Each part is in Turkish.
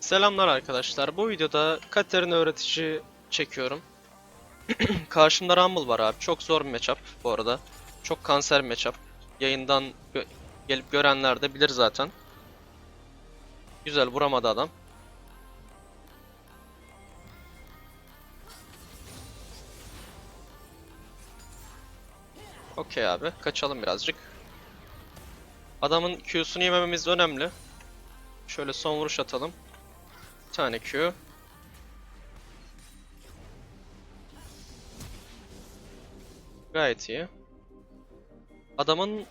Selamlar arkadaşlar. Bu videoda Katerina öğretici çekiyorum. Karşımda Rumble var abi. Çok zor bir matchup bu arada. Çok kanser matchup. Yayından gö- gelip görenler de bilir zaten. Güzel vuramadı adam. Okey abi. Kaçalım birazcık. Adamın Q'sunu yemememiz önemli. Şöyle son vuruş atalım. Bir tane Q. Gayet iyi. Adamın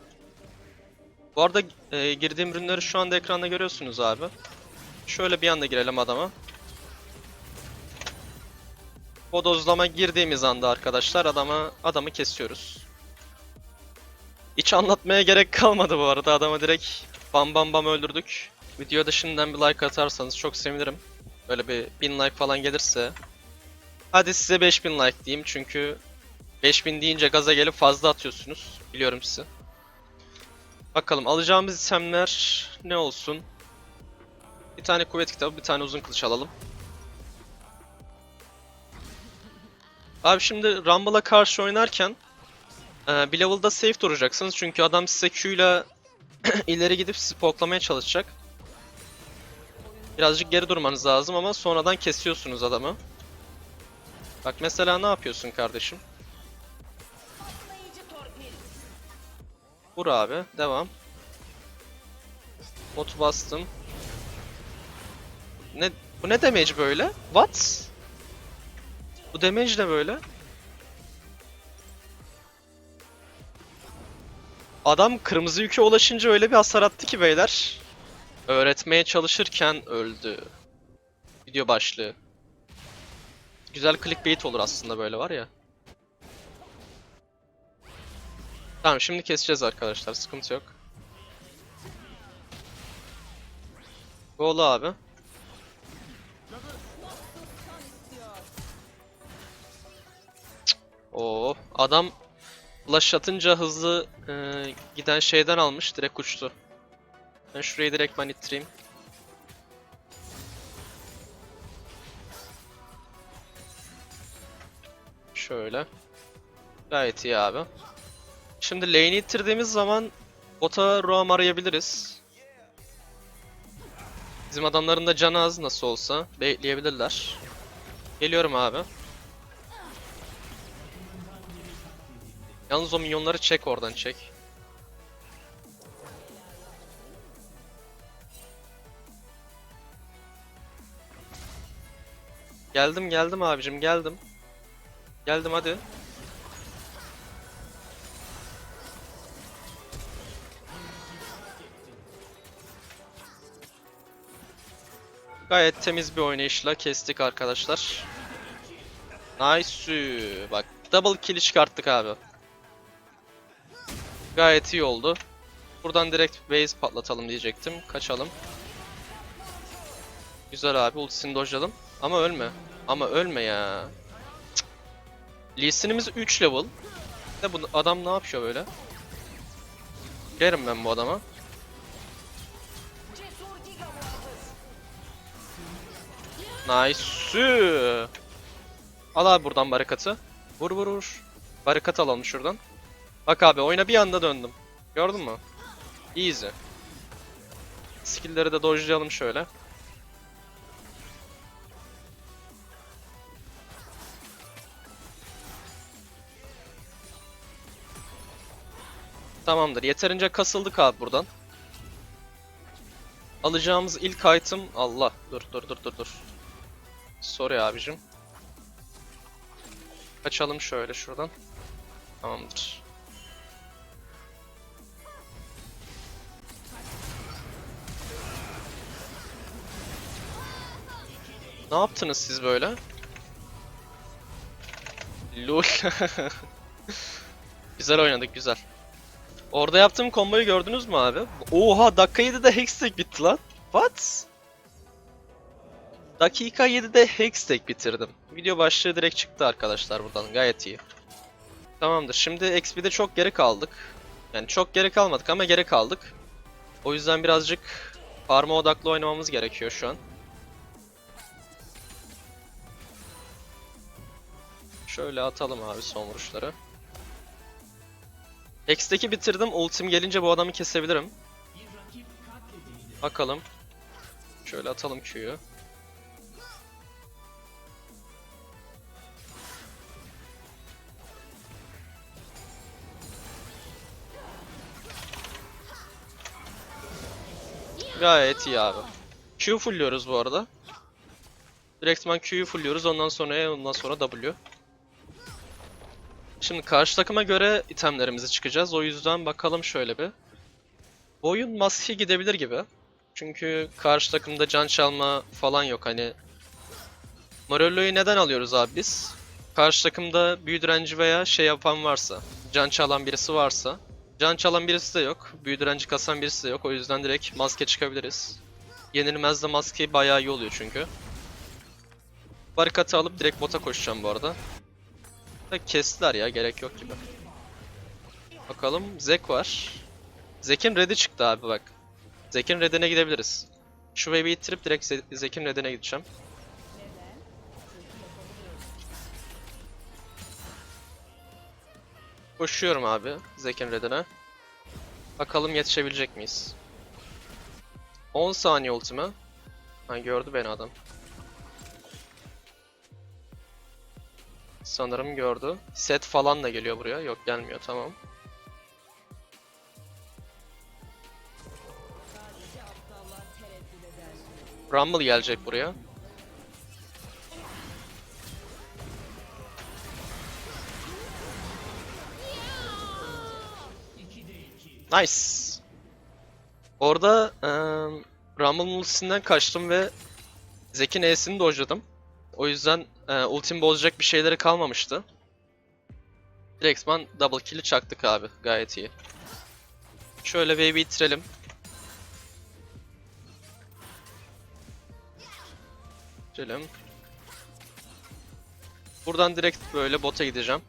bu arada e, girdiğim ürünleri şu anda ekranda görüyorsunuz abi. Şöyle bir anda girelim adama. Bodozlama girdiğimiz anda arkadaşlar adama adamı kesiyoruz. Hiç anlatmaya gerek kalmadı bu arada. Adamı direkt bam bam bam öldürdük. Videoda şimdiden bir like atarsanız çok sevinirim. Böyle bir 1000 like falan gelirse. Hadi size 5000 like diyeyim çünkü 5000 deyince gaza gelip fazla atıyorsunuz. Biliyorum sizi. Bakalım alacağımız itemler ne olsun? Bir tane kuvvet kitabı, bir tane uzun kılıç alalım. Abi şimdi Rumble'a karşı oynarken e, bir level'da safe duracaksınız çünkü adam size Q ile ileri gidip sizi poklamaya çalışacak. Birazcık geri durmanız lazım ama sonradan kesiyorsunuz adamı. Bak mesela ne yapıyorsun kardeşim? Vur abi, devam. Botu bastım. Ne bu ne damage böyle? What? Bu damage ne böyle? Adam kırmızı yüke ulaşınca öyle bir hasar attı ki beyler. Öğretmeye çalışırken öldü. Video başlığı. Güzel clickbait olur aslında böyle var ya. Tamam şimdi keseceğiz arkadaşlar sıkıntı yok. Golu abi. Oo adam flash atınca hızlı e, giden şeyden almış direkt uçtu. Ben şurayı direkt ben ittireyim. Şöyle. Gayet iyi abi. Şimdi lane'i ittirdiğimiz zaman bota roam arayabiliriz. Bizim adamların da canı az nasıl olsa bekleyebilirler. Geliyorum abi. Yalnız o minyonları çek oradan çek. Geldim geldim abicim geldim. Geldim hadi. Gayet temiz bir oynayışla kestik arkadaşlar. Nice. Bak double kill çıkarttık abi. Gayet iyi oldu. Buradan direkt base patlatalım diyecektim. Kaçalım. Güzel abi ultisini dojladım. Ama ölme. Ama ölme ya. Cık. Lee Sin'imiz 3 level. De bu adam ne yapıyor böyle? Girerim ben bu adama. Nice. Al abi buradan barikatı. Vur vur vur. Barikat alalım şuradan. Bak abi oyuna bir anda döndüm. Gördün mü? Easy. Skill'leri de dodge'layalım şöyle. Tamamdır. Yeterince kasıldık abi buradan. Alacağımız ilk item Allah. Dur dur dur dur dur. Sorry abicim. Kaçalım şöyle şuradan. Tamamdır. Ne yaptınız siz böyle? Lol. güzel oynadık güzel. Orada yaptığım komboyu gördünüz mü abi? Oha dakika 7'de Hextech bitti lan. What? Dakika 7'de Hextech bitirdim. Video başlığı direkt çıktı arkadaşlar buradan gayet iyi. Tamamdır şimdi XP'de çok geri kaldık. Yani çok geri kalmadık ama geri kaldık. O yüzden birazcık farma odaklı oynamamız gerekiyor şu an. Şöyle atalım abi son vuruşları. X'teki bitirdim. Ultim gelince bu adamı kesebilirim. Bakalım. Şöyle atalım Q'yu. Gayet iyi abi. Q fullüyoruz bu arada. Direktman Q'yu fullüyoruz ondan sonra E ondan sonra W. Şimdi karşı takıma göre itemlerimizi çıkacağız. O yüzden bakalım şöyle bir. Bu oyun maske gidebilir gibi. Çünkü karşı takımda can çalma falan yok hani. Morello'yu neden alıyoruz abi biz? Karşı takımda büyü direnci veya şey yapan varsa, can çalan birisi varsa. Can çalan birisi de yok, büyü direnci kasan birisi de yok. O yüzden direkt maske çıkabiliriz. Yenilmez de maske bayağı iyi oluyor çünkü. Barikatı alıp direkt bota koşacağım bu arada. Kestiler ya gerek yok gibi. Bakalım Zek var. Zek'in red'i çıktı abi bak. Zek'in red'ine gidebiliriz. Şu wave'i ittirip direkt Ze- Zek'in red'ine gideceğim. Koşuyorum abi Zek'in red'ine. Bakalım yetişebilecek miyiz? 10 saniye ultime. Ha gördü beni adam. Sanırım gördü. Set falan da geliyor buraya. Yok gelmiyor tamam. Rumble gelecek buraya. Nice. Orada eee Rumble'ın ultisinden kaçtım ve Zek'in E'sini dojladım. O yüzden e, ultim bozacak bir şeyleri kalmamıştı. Direktman double kill'i çaktık abi. Gayet iyi. Şöyle wave'i itirelim. İtirelim. Buradan direkt böyle bota gideceğim.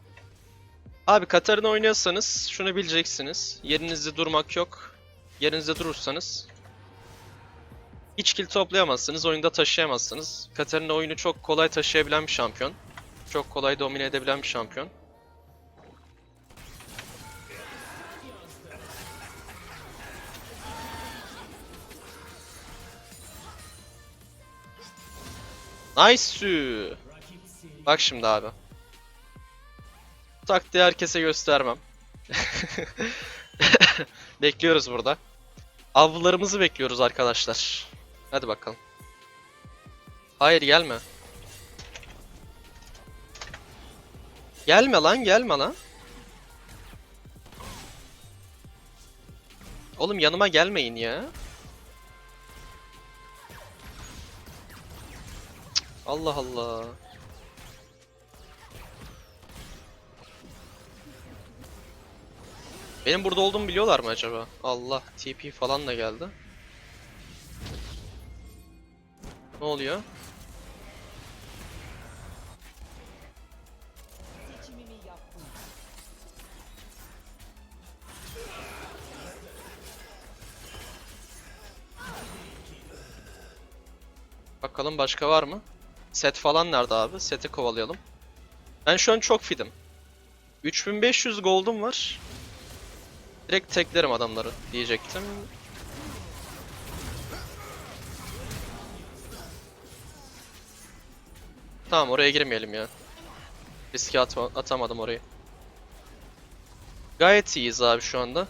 Abi Katarina oynuyorsanız şunu bileceksiniz. Yerinizde durmak yok. Yerinizde durursanız hiç kill toplayamazsınız, oyunda taşıyamazsınız. Katarina oyunu çok kolay taşıyabilen bir şampiyon. Çok kolay domine edebilen bir şampiyon. Nice. Bak şimdi abi. Bu taktiği herkese göstermem. Bekliyoruz burada. Avlarımızı bekliyoruz arkadaşlar. Hadi bakalım. Hayır gelme. Gelme lan gelme lan. Oğlum yanıma gelmeyin ya. Allah Allah. Benim burada olduğumu biliyorlar mı acaba? Allah TP falan da geldi. Ne oluyor? Bakalım başka var mı? Set falan nerede abi? Seti kovalayalım. Ben şu an çok fidim. 3500 gold'um var. Direkt teklerim adamları diyecektim. Tamam oraya girmeyelim ya. Riske atma, atamadım orayı. Gayet iyiyiz abi şu anda.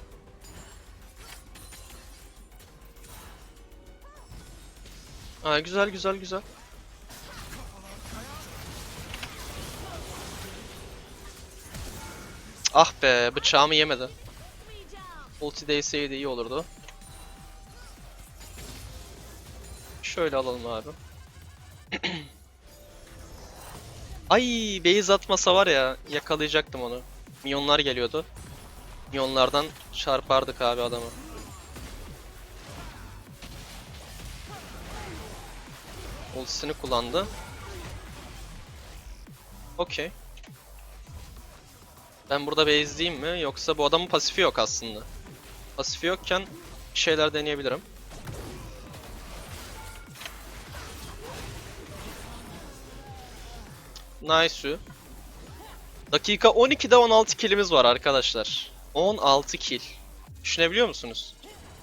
Aa, güzel güzel güzel. Ah be bıçağımı yemedi. Ulti değseydi iyi olurdu. Şöyle alalım abi. Ay base atmasa var ya yakalayacaktım onu. Minyonlar geliyordu. Minyonlardan çarpardık abi adamı. Ultisini kullandı. Okey. Ben burada base'liyim mi yoksa bu adamın pasifi yok aslında. Pasifi yokken şeyler deneyebilirim. Nice. Dakika 12'de 16 killimiz var arkadaşlar. 16 kill. Düşünebiliyor musunuz?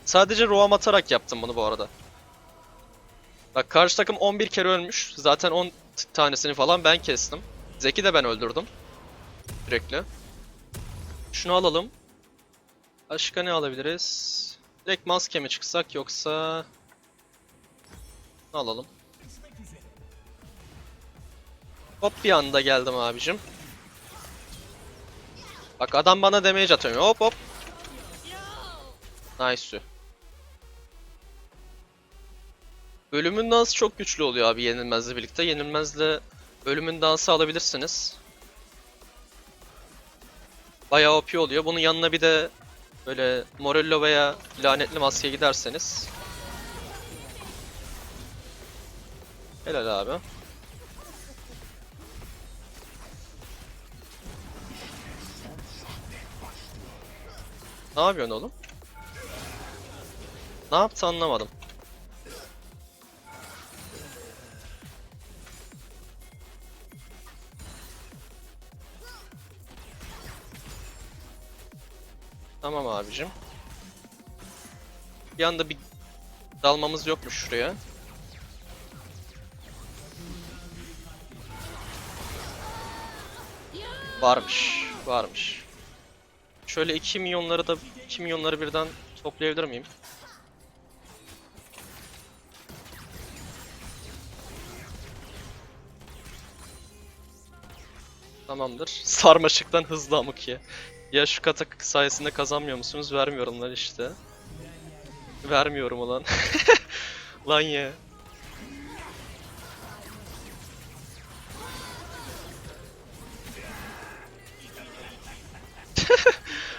Sadece roam atarak yaptım bunu bu arada. Bak karşı takım 11 kere ölmüş. Zaten 10 t- tanesini falan ben kestim. Zeki de ben öldürdüm. Sürekli. Şunu alalım. Başka ne alabiliriz? Direkt maske mi çıksak yoksa... Alalım? Hop bir anda geldim abicim. Bak adam bana damage atıyor. Hop hop. Nice. Ölümün dansı çok güçlü oluyor abi yenilmezle birlikte. Yenilmezle ölümün dansı alabilirsiniz. Bayağı OP oluyor. Bunun yanına bir de böyle Morello veya lanetli maske giderseniz. Helal abi. Ne yapıyorsun oğlum? Ne yaptı anlamadım. Tamam abicim. Bir anda bir dalmamız yokmuş şuraya. Varmış, varmış. Şöyle 2 milyonları da 2 milyonları birden toplayabilir miyim? Tamamdır. Sarmaşıktan hızlı amık ye. Ya şu katak sayesinde kazanmıyor musunuz? Vermiyorum lan işte. Vermiyorum ulan. lan ya.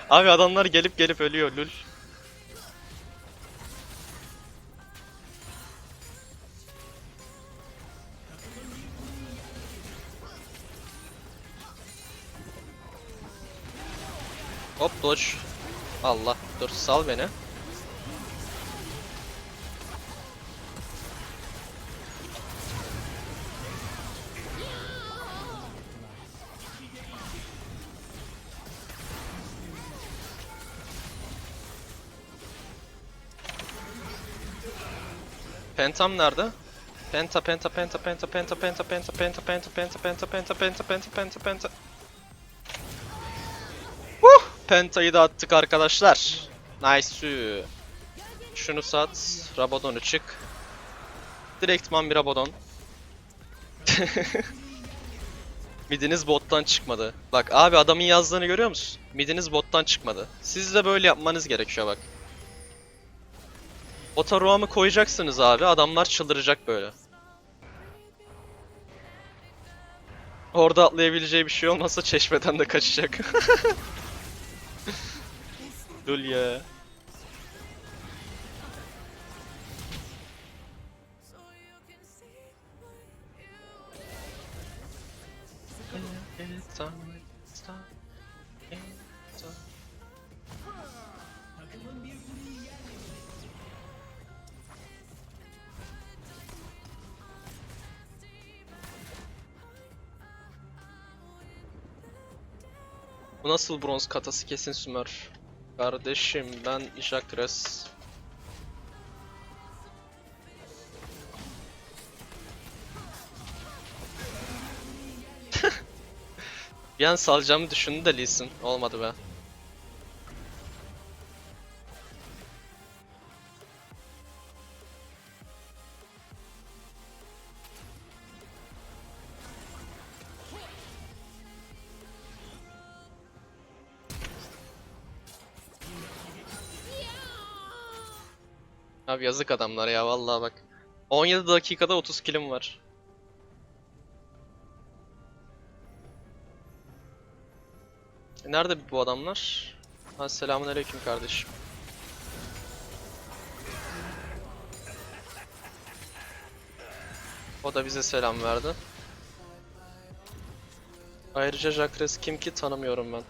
Abi adamlar gelip gelip ölüyor lul. Hop dodge. Allah dur sal beni. Pentam nerede? Penta penta penta penta penta penta penta penta penta penta penta penta penta penta penta penta Huh! Penta'yı da attık arkadaşlar. Nice. Şunu sat. Rabadon'u çık. Direktman bir Rabadon. Midiniz bottan çıkmadı. Bak abi adamın yazdığını görüyor musun? Midiniz bottan çıkmadı. Siz de böyle yapmanız gerekiyor bak. Bota roam'ı koyacaksınız abi. Adamlar çıldıracak böyle. Orada atlayabileceği bir şey olmasa çeşmeden de kaçacak. Dul ya. Bu nasıl bronz katası kesin Sümer. Kardeşim ben Jakres. Bir an salacağımı düşündü de Lee Sin. Olmadı be. Abi yazık adamlar ya vallahi bak. 17 dakikada 30 kilim var. E, Nerede bu adamlar? Ha selamünaleyküm kardeşim. O da bize selam verdi. Ayrıca Jacques kim ki tanımıyorum ben.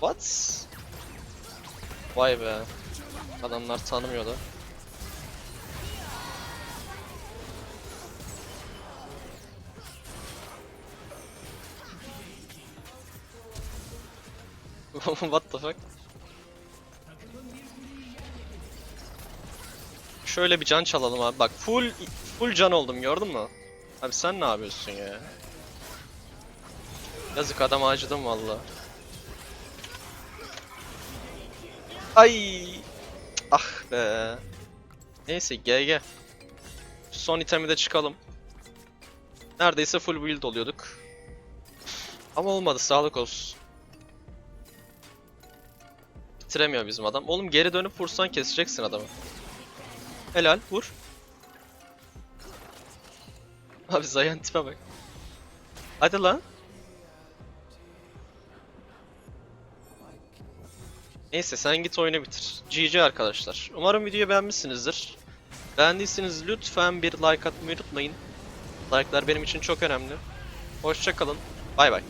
What? Vay be. Adamlar tanımıyordu. What the fuck? Şöyle bir can çalalım abi. Bak full full can oldum gördün mü? Abi sen ne yapıyorsun ya? Yazık adam acıdım valla. Ay! Ah be. Neyse GG. Son itemi de çıkalım. Neredeyse full build oluyorduk. Ama olmadı sağlık olsun. Bitiremiyor bizim adam. Oğlum geri dönüp vursan keseceksin adamı. Helal vur. Abi Zayan tipe bak. Hadi lan. Neyse sen git oyunu bitir. GG arkadaşlar. Umarım videoyu beğenmişsinizdir. Beğendiyseniz lütfen bir like atmayı unutmayın. Like'lar benim için çok önemli. Hoşçakalın. Bay bay.